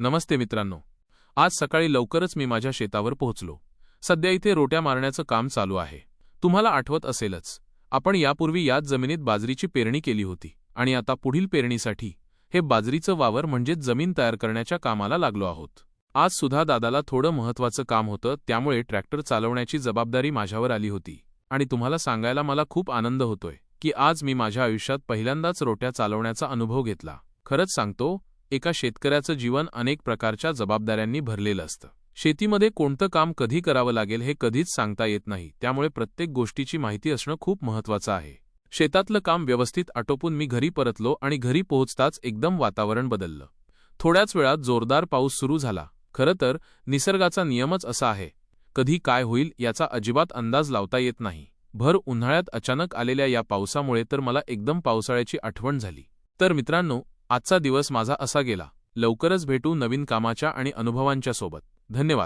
नमस्ते मित्रांनो. आज सकाळी लवकरच मी माझ्या शेतावर पोहोचलो. सध्या इथे रोट्या मारण्याचं काम चालू आहे. तुम्हाला आठवत असेलच आपण यापूर्वी याच जमिनीत बाजरीची पेरणी केली होती आणि आता पुढील पेरणीसाठी हे बाजरीचं वावर म्हणजेच जमीन तयार करण्याच्या कामाला लागलो आहोत. आज सुद्धा दादाला थोडं महत्वाचं काम होतं त्यामुळे ट्रॅक्टर चालवण्याची जबाबदारी माझ्यावर आली होती. आणि तुम्हाला सांगायला मला खूप आनंद होतोय की आज मी माझ्या आयुष्यात पहिल्यांदाच रोट्या चालवण्याचा अनुभव घेतला. खरंच सांगतो एका शेतकऱ्याचं जीवन अनेक प्रकारच्या जबाबदाऱ्यांनी भरलेलं असतं. शेतीमध्ये कोणतं काम कधी करावं लागेल हे कधीच सांगता येत नाही त्यामुळे प्रत्येक गोष्टीची माहिती असणं खूप महत्वाचं आहे. शेतातलं काम व्यवस्थित आटोपून मी घरी परतलो आणि घरी पोहोचताच एकदम वातावरण बदललं. थोड्याच वेळात जोरदार पाऊस सुरू झाला. खरं तर निसर्गाचा नियमच असा आहे. कधी काय होईल याचा अजिबात अंदाज लावता येत नाही. भर उन्हाळ्यात अचानक आलेल्या या पावसामुळे तर मला एकदम पावसाळ्याची आठवण झाली. तर मित्रांनो आजचा दिवस माझा असा गेला. लवकरच भेटू नवीन कामाच्या आणि अनुभवांच्या सोबत. धन्यवाद.